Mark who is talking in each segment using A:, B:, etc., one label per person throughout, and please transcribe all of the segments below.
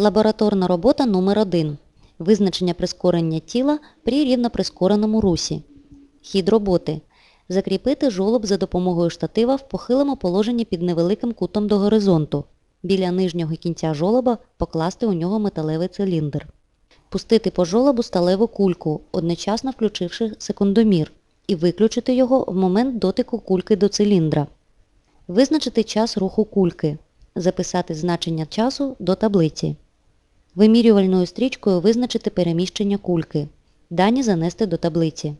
A: Лабораторна робота номер 1 Визначення прискорення тіла при рівноприскореному русі. Хід роботи. Закріпити жолоб за допомогою штатива в похилому положенні під невеликим кутом до горизонту. Біля нижнього кінця жолоба покласти у нього металевий циліндр. Пустити по жолобу сталеву кульку, одночасно включивши секундомір, і виключити його в момент дотику кульки до циліндра. Визначити час руху кульки. Записати значення часу до таблиці. Вимірювальною стрічкою визначити переміщення кульки. Дані занести до таблиці.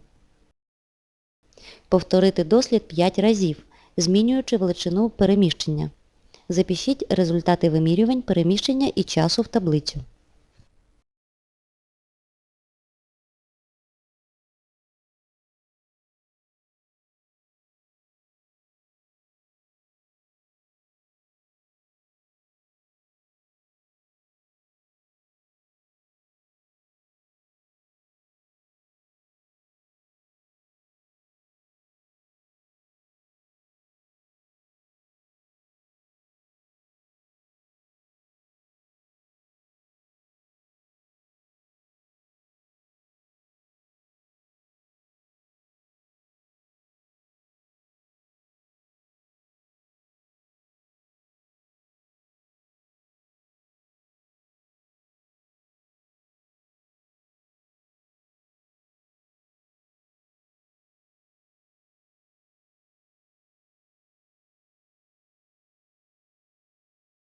A: Повторити дослід 5 разів, змінюючи величину переміщення. Запишіть результати вимірювань переміщення і часу в таблицю.